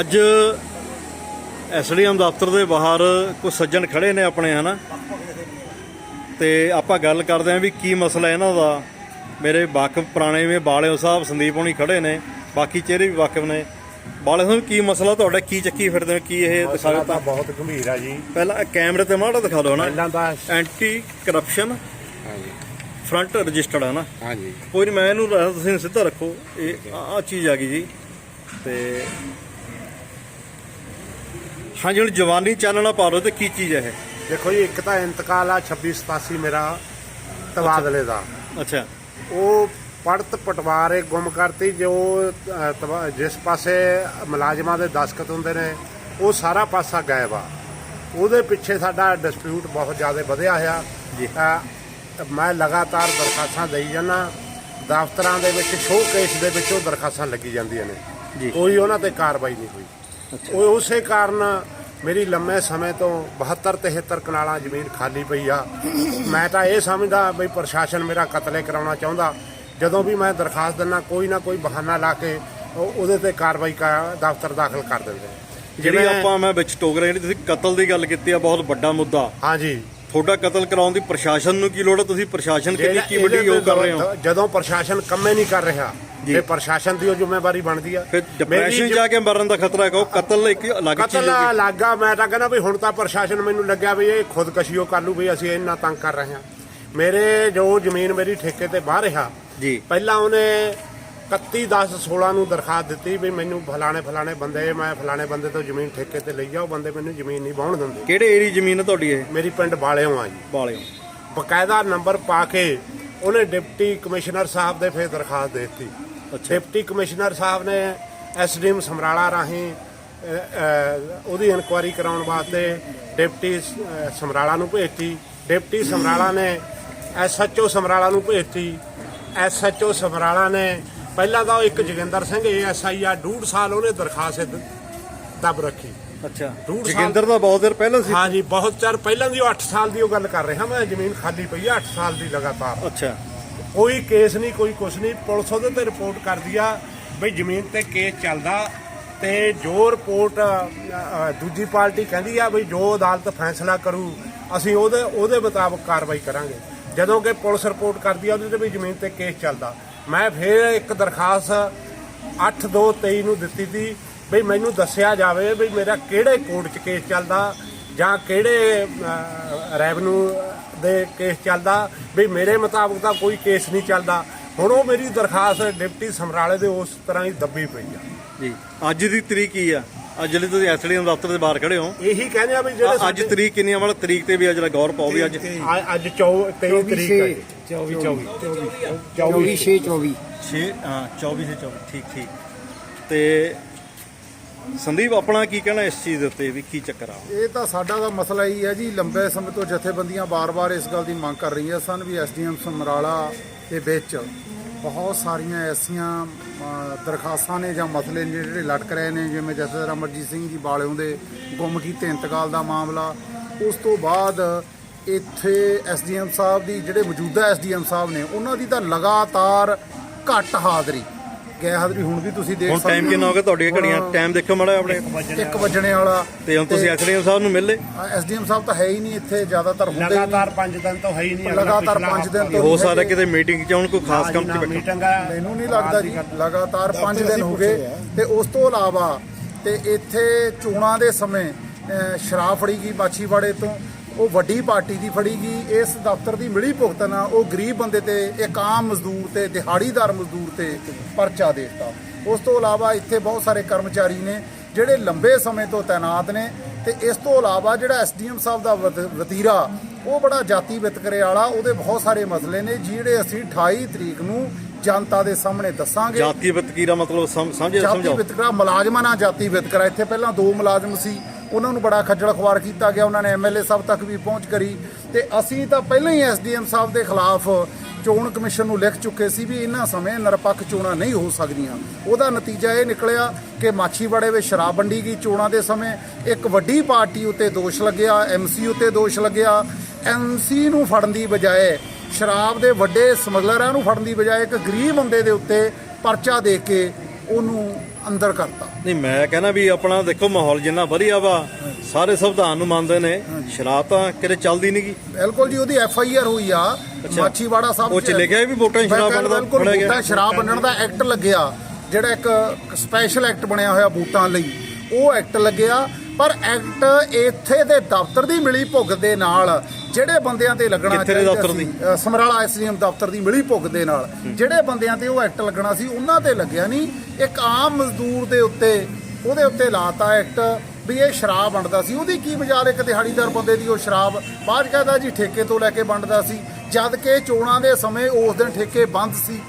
ਅੱਜ ਐਸਡੀਐਮ ਦਫ਼ਤਰ ਦੇ ਬਾਹਰ ਕੁਝ ਸੱਜਣ ਖੜੇ ਨੇ ਆਪਣੇ ਹਨਾ? ਤੇ ਆਪਾਂ ਗੱਲ ਕਰਦੇ ਆਂ ਵੀ ਕੀ ਮਸਲਾ ਇਹਨਾਂ ਦਾ। ਮੇਰੇ ਵਾਕਫ ਪੁਰਾਣੇ ਵੀ ਬਾਲਿਓ ਸਾਹਿਬ ਸੰਦੀਪ ਹੋਣੀ ਖੜੇ ਨੇ ਬਾਕੀ ਚਿਹਰੇ ਵੀ ਵਾਕਫ ਨੇ। ਬਾਲੇ ਸਾਹਿਬ ਕੀ ਮਸਲਾ ਤੁਹਾਡਾ? ਕੀ ਚੱਕੀ ਫਿਰਦੇ ਹੋ? ਕੀ ਇਹ ਦਿਖਾਓ ਤਾਂ ਬਹੁਤ ਗੰਭੀਰ ਆ ਜੀ। ਪਹਿਲਾਂ ਕੈਮਰੇ ਤੇ ਮਾੜਾ ਦਿਖਾ ਦਿਓ ਨਾ। ਪਹਿਲਾਂ ਤਾਂ ਐਂਟੀ ਕਰਪਸ਼ਨ ਹਾਂਜੀ। ਫਰੰਟ ਰਜਿਸਟਰਡ ਹੈ ਨਾ। ਹਾਂਜੀ। ਕੋਈ ਨਹੀਂ ਮੈਂ ਇਹਨੂੰ ਤੁਸੀਂ ਸਿੱਧਾ ਰੱਖੋ। ਇਹ ਆ ਚੀਜ਼ ਆ ਗਈ ਜੀ। ਤੇ ਹਾਂਜੀ ਹੁਣ ਜਵਾਨੀ ਚਾਨਣਾ ਪਾ ਲਓ ਤੇ ਕੀ ਚੀਜ਼ ਹੈ ਇਹ? ਦੇਖੋ ਜੀ ਇੱਕ ਤਾਂ ਇੰਤਕਾਲ ਆ 26 87 ਮੇਰਾ ਤਬਾਦਲੇ ਦਾ। ਅੱਛਾ। ਉਹ ਪੜਤ ਪਟਵਾਰੇ ਗੁੰਮ ਕਰਤੀ ਜੋ ਅ, ਤਬਾ- ਜਿਸ ਪਾਸੇ ਮੁਲਾਜ਼ਮਾਂ ਦੇ ਦਸਖਤ ਹੁੰਦੇ ਨੇ ਉਹ ਸਾਰਾ ਪਾਸਾ ਗਾਇਬ ਆ। ਉਹਦੇ ਪਿੱਛੇ ਸਾਡਾ ਡਿਸਪਿਊਟ ਬਹੁਤ ਜ਼ਿਆਦਾ ਵਧਿਆ ਆ ਜੀ। ਅ, ਮੈਂ ਲਗਾਤਾਰ ਦਰਖਾਸਤਾਂ ਦੇਈ ਜਾਂਦਾ। ਦਫ਼ਤਰਾਂ ਦੇ ਵਿੱਚ ਸ਼ੋਅ ਕੇਸ ਦੇ ਵਿੱਚ ਉਹ ਦਰਖਾਸਤਾਂ ਲੱਗੀ ਜਾਂਦੀਆਂ ਜੀ। ਨੇ ਕੋਈ ਉਹਨਾਂ ਤੇ ਕਾਰਵਾਈ ਨਹੀਂ ਹੋਈ। ਉਹ ਉਸੇ ਕਾਰਨ ਮੇਰੀ ਲੰਮੇ ਸਮੇਂ ਤੋਂ 72 73 ਕਨਾਲਾਂ ਜ਼ਮੀਨ ਖਾਲੀ ਪਈ ਆ। ਮੈਂ ਤਾਂ ਇਹ ਸਮਝਦਾ ਬਈ ਪ੍ਰਸ਼ਾਸਨ ਮੇਰਾ ਕਤਲੇ ਕਰਾਉਣਾ ਚਾਹੁੰਦਾ। ਜਦੋਂ ਵੀ ਮੈਂ ਦਰਖਾਸਤ ਦਿੰਦਾ ਕੋਈ ਨਾ ਕੋਈ ਬਹਾਨਾ ਲਾ ਕੇ ਉਹ- ਉਹਦੇ ਤੇ ਕਾਰਵਾਈ ਕਰ ਦਫ਼ਤਰ ਦਾਖਲ ਕਰ ਦਿੰਦੇ ਜਿਹੜੀ ਆਪਾਂ ਮੈਂ ਵਿੱਚ ਟੋਕ ਰਿਹਾ ਜਿਹੜੀ ਤੁਸੀਂ ਕਤਲ ਦੀ ਗੱਲ ਕੀਤੀ ਆ ਬਹੁਤ ਵੱਡਾ ਮੁੱਦਾ। ਹਾਂਜੀ। ਤੁਹਾਡਾ ਕਤਲ ਕਰਾਉਣ ਦੀ ਪ੍ਰਸ਼ਾਸਨ ਨੂੰ ਕੀ ਲੋੜ ਹੈ ਤੁਸੀਂ ਪ੍ਰਸ਼ਾਸਨ ਕਿੰਨੀ ਕੀ ਵੱਡੀ ਉਹ ਕਰ ਰਹੇ ਹੋ? ਜਦੋਂ ਪ੍ਰਸ਼ਾਸਨ ਕੰਮੇ ਨਹੀਂ ਕਰ ਰਿਹਾ ਜੀ। ਇਹ ਪ੍ਰਸ਼ਾਸਨ ਦੀ ਉਹ ਜ਼ਿੰਮੇਵਾਰੀ ਬਣਦੀ ਆ। ਫਿਰ ਡਿਪਰੈਸ਼ਨ ਜ- ਜਾ ਕੇ ਮਰਨ ਦਾ ਖਤਰਾ ਹੈ ਕਹੋ ਕਤਲ ਇੱਕ ਅਲੱਗ ਚੀਜ਼ ਕਤਲ ਹੈ ਲੱਗਾ ਮੈਂ ਤਾਂ ਕਹਿੰਦਾ ਵੀ ਹੁਣ ਤਾਂ ਪ੍ਰਸ਼ਾਸਨ ਮੈਨੂੰ ਲੱਗਿਆ ਵੀ ਇਹ ਖੁਦਕਸ਼ੀਓ ਕਰ ਲੂ ਵੀ ਅਸੀਂ ਇੰਨਾ ਤੰਗ ਕਰ ਰਹੇ ਹਾਂ। ਮੇਰੇ ਜੋ ਜ਼ਮੀਨ ਮੇਰੀ ਠੇਕੇ ਤੇ ਬਾਹਰ ਰਿਹਾ ਜੀ। ਪਹਿਲਾਂ ਉਹਨੇ 31 10 16 ਨੂੰ ਦਰਖਾਸਤ ਦਿੱਤੀ ਵੀ ਮੈਨੂੰ ਫਲਾਣੇ ਫਲਾਣੇ ਬੰਦੇ ਮੈਂ ਫਲਾਣੇ ਬੰਦੇ ਤੋਂ ਜ਼ਮੀਨ ਠੇਕੇ ਤੇ ਲਈ ਆ ਉਹ ਬੰਦੇ ਮੈਨੂੰ ਜ਼ਮੀਨ ਨਹੀਂ ਵਾਹੁਣ ਦਿੰਦੇ। ਕਿਹੜੇ ਏਰੀ ਜ਼ਮੀਨ ਹੈ ਤੁਹਾਡੀ ਇਹ? ਮੇਰੀ ਪਿੰਡ ਬਾਲਿਓ ਆ ਜੀ। ਬਾਲਿਓ ਬਕਾਇਦਾ ਨੰਬਰ ਪਾ ਕੇ ਉਹਨੇ ਡਿਪਟੀ ਕਮਿਸ਼ਨਰ ਸਾਹਿਬ ਦੇ ਫੇਰ ਦਰਖਾਸਤ ਦੇ ਦਿੱਤੀ। ਡਿਪਟੀ ਕਮਿਸ਼ਨਰ ਸਾਹਿਬ ਨੇ ਐਸਡੀਐਮ ਸਮਰਾਲਾ ਰਾਹੀਂ ਉਹਦੀ ਇਨਕੁਆਇਰੀ ਕਰਾਉਣ ਵਾਸਤੇ ਡਿਪਟੀ ਸਮਰਾਲਾ ਨੂੰ ਭੇਜਤੀ। ਡਿਪਟੀ ਸਮਰਾਲਾ ਨੇ ਐਸਐਚਓ ਸਮਰਾਲਾ ਨੂੰ ਭੇਜਤੀ। ਐਸਐਚਓ ਸਮਰਾਲਾ ਨੇ ਪਹਿਲਾਂ ਤਾਂ ਉਹ ਇੱਕ ਜੋਗਿੰਦਰ ਸਿੰਘ ਏਐਸਆਈ ਆ ਡੂਢ ਸਾਲ ਉਹਨੇ ਦਰਖਾਸਤ ਦੱਬ ਰੱਖੀ। ਅੱਛਾ। ਜੋਗਿੰਦਰ ਦਾ ਬਹੁਤ ਦੇਰ ਪਹਿਲਾਂ ਸੀ। ਹਾਂਜੀ ਬਹੁਤ ਚਿਰ ਪਹਿਲਾਂ ਦੀ ਉਹ 8 ਸਾਲ ਦੀ ਉਹ ਗੱਲ ਕਰ ਰਿਹਾ। ਮੈਂ ਜ਼ਮੀਨ ਖਾਲੀ ਪਈ ਆ 8 ਸਾਲ ਦੀ ਲਗਾਤਾਰ। ਅੱਛਾ। ਕੋਈ ਕੇਸ ਨਹੀਂ, ਕੋਈ ਕੁਛ ਨਹੀਂ। ਪੁਲਿਸ ਉਹਦੇ ਤੇ ਰਿਪੋਰਟ ਕਰਦੀ ਆ ਵੀ ਜ਼ਮੀਨ ਤੇ ਕੇਸ ਚੱਲਦਾ ਤੇ ਜੋ ਰਿਪੋਰਟ ਦੂਜੀ ਪਾਰਟੀ ਕਹਿੰਦੀ ਆ ਵੀ ਜੋ ਅਦਾਲਤ ਫੈਸਲਾ ਕਰੂ, ਅਸੀਂ ਉਹਦੇ ਉਹਦੇ ਮੁਤਾਬਕ ਕਾਰਵਾਈ ਕਰਾਂਗੇ। ਜਦੋਂ ਕਿ ਪੁਲਿਸ ਰਿਪੋਰਟ ਕਰਦੀ ਆ ਉਹਦੇ ਤੇ ਵੀ ਜ਼ਮੀਨ ਤੇ ਕੇਸ ਚੱਲਦਾ। ਮੈਂ ਫਿਰ ਇੱਕ ਦਰਖਾਸਤ 8-2-23 ਨੂੰ ਦਿੱਤੀ ਸੀ ਵੀ ਮੈਨੂੰ ਦੱਸਿਆ ਜਾਵੇ ਵੀ ਮੇਰਾ ਕਿਹੜੇ ਕੋਰਟ 'ਚ ਕੇਸ ਚੱਲਦਾ ਜਾਂ ਕਿਹੜੇ ਰੈਵਨਿਊ ਦੇ ਕੇਸ ਚੱਲਦਾ ਵੀ ਮੇਰੇ ਮੁਤਾਬਕ ਤਾਂ ਕੋਈ ਕੇਸ ਨਹੀਂ ਚੱਲਦਾ। ਹੁਣ ਉਹ ਮੇਰੀ ਦਰਖਾਸਤ ਡਿਪਟੀ ਸਮਰਾਲੇ ਦੇ ਉਸ ਤਰ੍ਹਾਂ ਹੀ ਦੱਬੀ ਪਈ ਆ। ਜੀ। ਅੱਜ ਦੀ ਤਰੀਕ ਕੀ ਆ? ਅੱਜ ਜਿਹੜੀ ਤੁਸੀਂ ਐਸਡੀਐਮ ਦਫ਼ਤਰ ਦੇ ਬਾਹਰ ਖੜੇ ਹੋ ਇਹੀ ਕਹਿੰਦੇ ਆ ਵੀ ਜਿਹੜੇ ਅ- ਅੱਜ ਤਰੀਕ ਕਿੰਨੀ ਆ? ਮਤਲਬ ਤਰੀਕ ਤੇ ਵੀ ਅੱਜ ਗੌਰ ਪਾਓ ਵੀ ਅੱਜ। ਅੱਜ- ਅੱਜ 23 ਤਰੀਕ ਹੈ ਜੀ। 24 24 24 6 24 6 ਹਾਂ 24 ਸੇ 24 ਠੀਕ ਠੀਕ। ਤੇ ਸੰਦੀਪ, ਆਪਣਾ ਕੀ ਕਹਿਣਾ ਇਸ ਚੀਜ਼ ਦੇ ਉੱਤੇ ਵੀ ਕੀ ਚੱਕਰ ਆ? ਇਹ ਤਾਂ ਸਾਡਾ ਦਾ ਮਸਲਾ ਹੀ ਹੈ ਜੀ, ਲੰਬੇ ਸਮੇਂ ਤੋਂ ਜਥੇਬੰਦੀਆਂ ਬਾਰ-ਬਾਰ ਇਸ ਗੱਲ ਦੀ ਮੰਗ ਕਰ ਰਹੀਆਂ ਸਨ ਵੀ ਐਸਡੀਐਮ ਸਮਰਾਲਾ ਦੇ ਵਿੱਚ ਬਹੁਤ ਸਾਰੀਆਂ ਐਸੀਆਂ ਦਰਖਾਸਤਾਂ ਨੇ ਜਾਂ ਮਸਲੇ ਨੇ ਜਿਹੜੇ ਲਟਕ ਰਹੇ ਨੇ, ਜਿਵੇਂ ਜਥੇਦਾਰ ਅਮਰਜੀਤ ਸਿੰਘ ਜੀ ਬਾਲਿਓਂ ਦੇ ਗੁੰਮ ਕੀਤੇ ਇੰਤਕਾਲ ਦਾ ਮਾਮਲਾ। ਉਸ ਤੋਂ ਬਾਅਦ ਇੱਥੇ ਐਸਡੀਐਮ ਸਾਹਿਬ ਦੀ, ਜਿਹੜੇ ਮੌਜੂਦਾ ਐਸਡੀਐਮ ਸਾਹਿਬ ਨੇ, ਉਹਨਾਂ ਦੀ ਤਾਂ ਲਗਾਤਾਰ ਘੱਟ ਹਾਜ਼ਰੀ। ਗੈਰ ਹਾਜ਼ਰੀ ਹੁਣ ਵੀ ਤੁਸੀਂ ਦੇਖ ਹੁਣ ਟਾਈਮ ਕਿੰਨਾ ਹੋ ਗਿਆ ਤੁਹਾਡੀਆਂ ਘੜੀਆਂ? ਟਾਈਮ ਦੇਖੋ ਮਾੜਾ ਆਪਣੇ। ਇੱਕ ਵਜਣੇ ਵਾਲਾ ਤੇ ਹੁਣ ਤੁਸੀਂ ਐਸਡੀਐਮ ਸਾਹਿਬ ਨੂੰ ਮਿਲੇ ਐਸਡੀਐਮ ਸਾਹਿਬ ਤਾਂ ਹੈ ਹੀ ਨਹੀਂ ਇੱਥੇ ਜ਼ਿਆਦਾਤਰ ਹੁੰਦੇ ਨਹੀਂ। ਲਗਾਤਾਰ 5 ਦਿਨ ਤੋਂ ਹੈ ਹੀ ਨਹੀਂ ਅਗਲਾ ਲਗਾਤਾਰ ਪਿਛਲਾ ਪੰਜ ਦਿਨ ਹਫ਼ਤਾ ਤੋਂ ਹੋ ਸਕਦਾ ਕਿਤੇ ਮੀਟਿੰਗ 'ਚ ਹੁਣ ਕੋਈ ਖਾਸ ਕੰਮ 'ਚ ਨਾ ਬੈਠਾ। ਮੀਟਿੰਗ ਆ। ਮੈਨੂੰ ਨਹੀਂ ਲੱਗਦਾ ਜੀ ਲਗਾਤਾਰ 5 ਦਿਨ ਹੋ ਗਏ। ਤੇ ਉਸ ਤੋਂ ਇਲਾਵਾ ਤੇ ਇੱਥੇ ਚੋਣਾਂ ਦੇ ਸਮੇਂ ਅਹ, ਸ਼ਰਾਬ ਫੜੀ ਗਈ ਮਾਛੀਵਾੜੇ ਤੋਂ। ਉਹ ਵੱਡੀ ਪਾਰਟੀ ਦੀ ਫੜੀ ਗਈ ਇਸ ਦਫ਼ਤਰ ਦੀ ਮਿਲੀ ਭੁਗਤਣ ਆ ਉਹ ਗਰੀਬ ਬੰਦੇ ਤੇ ਇੱਕ ਆਮ ਮਜ਼ਦੂਰ ਤੇ ਦਿਹਾੜੀਦਾਰ ਮਜ਼ਦੂਰ ਤੇ ਪਰਚਾ ਦੇ ਦਿੱਤਾ। ਉਸ ਤੋਂ ਇਲਾਵਾ ਇੱਥੇ ਬਹੁਤ ਸਾਰੇ ਕਰਮਚਾਰੀ ਨੇ ਜਿਹੜੇ ਲੰਬੇ ਸਮੇਂ ਤੋਂ ਤਾਇਨਾਤ ਨੇ ਤੇ ਇਸ ਤੋਂ ਇਲਾਵਾ ਜਿਹੜਾ ਐਸਡੀਐਮ ਸਾਹਿਬ ਦਾ ਵਤ- ਵਤੀਰਾ ਉਹ ਬੜਾ ਜਾਤੀ ਵਿਤਕਰੇ ਵਾਲਾ ਉਹਦੇ ਬਹੁਤ ਸਾਰੇ ਮਸਲੇ ਨੇ ਜਿਹੜੇ ਅਸੀਂ 28 ਤਰੀਕ ਨੂੰ ਜਨਤਾ ਦੇ ਸਾਹਮਣੇ ਦੱਸਾਂਗੇ। ਜਾਤੀ ਵਤਕੀਰਾ ਮਤਲਬ ਸਮ- ਸਮਝੇ ਜਾਤੀ ਸਮਝਾਓ। ਵਿਤਕਰਾ ਮੁਲਾਜ਼ਮਾਂ ਨਾਲ ਜਾਤੀ ਵਿਤਕਰਾ ਇੱਥੇ ਪਹਿਲਾਂ ਦੋ ਮੁਲਾਜ਼ਮ ਸੀ ਉਹਨਾਂ ਨੂੰ ਬੜਾ ਖੱਜਲ ਖੁਆਰ ਕੀਤਾ ਗਿਆ, ਉਹਨਾਂ ਨੇ ਐਮਐਲਏ ਸਾਹਿਬ ਤੱਕ ਵੀ ਪਹੁੰਚ ਕਰੀ ਤੇ ਅਸੀਂ ਤਾਂ ਪਹਿਲਾਂ ਹੀ ਐਸਡੀਐਮ ਸਾਹਿਬ ਦੇ ਖਿਲਾਫ ਚੋਣ ਕਮਿਸ਼ਨ ਨੂੰ ਲਿਖ ਚੁੱਕੇ ਸੀ ਵੀ ਇਹਨਾਂ ਸਮੇਂ ਨਿਰਪੱਖ ਚੋਣਾਂ ਨਹੀਂ ਹੋ ਸਕਦੀਆਂ। ਉਹਦਾ ਨਤੀਜਾ ਇਹ ਨਿਕਲਿਆ ਕਿ ਮਾਛੀਵਾੜੇ ਵਿੱਚ ਸ਼ਰਾਬ ਵੰਡੀ ਗਈ ਚੋਣਾਂ ਦੇ ਸਮੇਂ। ਇੱਕ ਵੱਡੀ ਪਾਰਟੀ ਉੱਤੇ ਦੋਸ਼ ਲੱਗਿਆ ਐਮਸੀ ਉੱਤੇ ਦੋਸ਼ ਲੱਗਿਆ। ਐਮਸੀ ਨੂੰ ਫੜਨ ਦੀ ਬਜਾਏ, ਸ਼ਰਾਬ ਦੇ ਵੱਡੇ ਸਮਗਲਰਾਂ ਨੂੰ ਫੜਨ ਦੀ ਬਜਾਏ ਇੱਕ ਗਰੀਬ ਬੰਦੇ ਦੇ ਉੱਤੇ ਪਰਚਾ ਦੇ ਕੇ ਉਹਨੂੰ ਅੰਦਰ ਕਰਤਾ। ਨਹੀਂ ਮੈਂ ਕਹਿੰਦਾ ਵੀ ਆਪਣਾ ਦੇਖੋ ਮਾਹੌਲ ਜਿੰਨਾ ਵਧੀਆ ਵਾ ਸਾਰੇ ਸੰਵਿਧਾਨ ਨੂੰ ਮੰਨਦੇ ਨੇ। ਸ਼ਰਾਬ ਤਾਂ ਕਿਤੇ ਚੱਲਦੀ ਨਹੀਂਗੀ ਬਿਲਕੁਲ ਜੀ ਉਹਦੀ ਐਫ ਆਈ ਆਰ ਹੋਈ ਆ ਮਾਛੀਵਾੜਾ ਸਾਹਿਬ ਉਹ ਚ ਲਿਖਿਆ ਵੀ ਵੋਟਾਂ 'ਚ ਸ਼ਰਾਬ ਬਿਲਕੁਲ ਫੜਿਆ ਗਿਆ। ਸ਼ਰਾਬ ਵੰਡਣ ਦਾ ਐਕਟ ਲੱਗਿਆ ਜਿਹੜਾ ਇੱਕ ਸਪੈਸ਼ਲ ਐਕਟ ਬਣਿਆ ਹੋਇਆ ਵੋਟਾਂ ਲਈ। ਉਹ ਐਕਟ ਲੱਗਿਆ ਪਰ ਐਕਟ ਇੱਥੇ ਦੇ ਦਫ਼ਤਰ ਦੀ ਮਿਲੀ ਭੁਗਤ ਦੇ ਨਾਲ ਜਿਹੜੇ ਬੰਦਿਆਂ ਤੇ ਲੱਗਣਾ ਚਾਹੀਦਾ ਸਮਰਾਲਾ ਐਸਡੀਐਮ ਦਫ਼ਤਰ ਦੀ ਮਿਲੀ ਭੁਗਤ ਦੇ ਨਾਲ। ਜਿਹੜੇ ਬੰਦਿਆਂ ਤੇ ਉਹ ਐਕਟ ਲੱਗਣਾ ਸੀ ਉਹਨਾਂ ਤੇ ਲੱਗਿਆ ਨਹੀਂ ਇੱਕ ਆਮ ਮਜ਼ਦੂਰ ਦੇ ਉੱਤੇ ਉਹਦੇ ਉੱਤੇ ਲਾਤਾ ਐਕਟ ਵੀ ਇਹ ਸ਼ਰਾਬ ਵੰਡਦਾ ਸੀ। ਉਹਦੀ ਕੀ ਮਜ਼ਾਲ ਇੱਕ ਦਿਹਾੜੀਦਾਰ ਬੰਦੇ ਦੀ ਉਹ ਸ਼ਰਾਬ? ਬਾਅਦ ਕਹਿੰਦਾ ਜੀ ਠੇਕੇ ਤੋਂ ਲੈ ਕੇ ਵੰਡਦਾ ਸੀ। ਜਦ ਕਿ ਚੋਣਾਂ ਦੇ ਸਮੇਂ ਉਸ ਦਿਨ ਠੇਕੇ ਬੰਦ ਸੀ।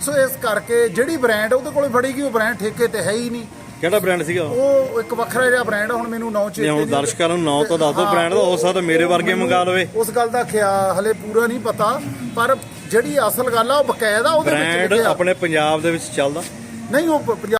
ਸੋ ਇਸ ਕਰਕੇ ਜਿਹੜੀ ਬ੍ਰਾਂਡ ਉਹਦੇ ਕੋਲੇ ਫੜੀ ਗਈ ਉਹ ਬ੍ਰਾਂਡ ਠੇਕੇ ਤੇ ਹੈ ਹੀ ਨਹੀਂ। ਕਿਹੜਾ ਬ੍ਰਾਂਡ ਸੀਗਾ ਉਹ? ਇੱਕ ਵੱਖਰਾ ਜਿਹਾ ਬ੍ਰਾਂਡ ਹੁਣ ਮੈਨੂੰ ਨਾਂ ਚੇਤੇ ਨਹੀਂ, ਹੁਣ। ਦਰਸ਼ਕਾਂ ਨੂੰ ਨਾਂ ਤਾਂ ਦੱਸ ਦਿਓ brand ਦਾ, ਹੋ ਸਕਦਾ ਮੇਰੇ ਵਰਗੇ ਮੰਗਾ ਲਵੇ। ਉਸ ਗੱਲ ਦਾ ਖਿਆਲ ਹਲੇ ਪੂਰਾ ਨਹੀਂ ਪਤਾ ਪਰ ਜਿਹੜੀ ਅਸਲ ਗੱਲ ਆ ਉਹ ਬਕਾਇਦਾ ਉਹਦੇ ਵਿੱਚ ਬ੍ਰਾਂਡ ਆਪਣੇ ਪੰਜਾਬ ਦੇ ਵਿੱਚ ਚੱਲਦਾ। ਨਹੀਂ ਉਹ ਪ- ਪੰਜਾਬ